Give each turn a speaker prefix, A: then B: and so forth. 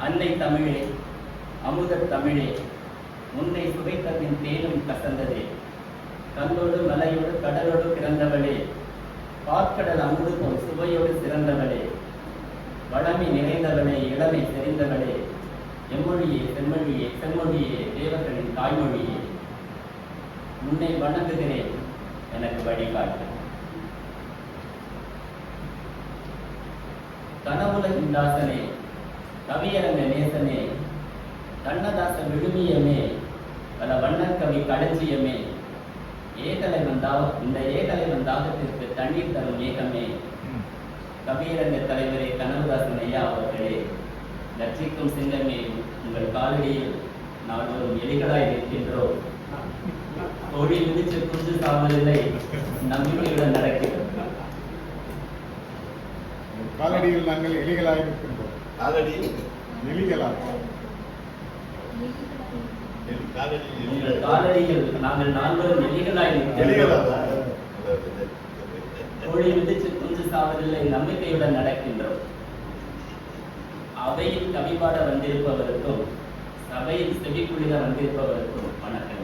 A: அன்னை தமிழே அமுதத் தமிழே முன்னை சுவைத்தபின் தேனும் கசந்ததே. கல்லோடு மலையோடு கடலோடு பிறந்தவளே பாற்கடல் அமுது போல் சுவையோடு சிறந்தவளே. வளமை நிறைந்தவளே இளமை தெரிந்தவளே எம்மொழியே செம்மொழியே செம்மொழியே தேவர்களின் தாய்மொழியே. உன்னை வணங்குகிறேன் எனக்கு வழிகாட்டு. கனவுல இந்தாசனே கவியரங்க நேசனே கண்ணதாச விழுமியமே பல வண்ணக்கவி களஞ்சியமே ஏகலைவன் தாவ இந்த ஏகலைவன் தாகத்திற்கு தண்ணீர் தரும் ஏகமே. கவியரங்க தலைவரே கனகதாசன் ஐயா அவர்களே லட்சிக்கும் சிங்கமே உங்கள் காலடியில் நாள்வரும் எலிகளாய் நிற்கின்றோம். தொழில் மிதிச்சு குஞ்சு சாவதில்லை நம்பிக்கையுடன் நடக்கிறது.
B: காலடியில் நாங்கள் எலிகளாக இருக்கின்றோம்
C: காலடி
A: உங்கள் காலடியில் நாங்கள் நால்வரும் நிற்கின்றோம் கோழி மிதிச்சு குஞ்சு சாவதில்லை நம்பிக்கையுடன் நடக்கின்றோம். அவையில் கவிபாட வந்திருப்பவருக்கும் சபையில் செவிக்குளிர வந்திருப்பவருக்கும் வணக்கம்.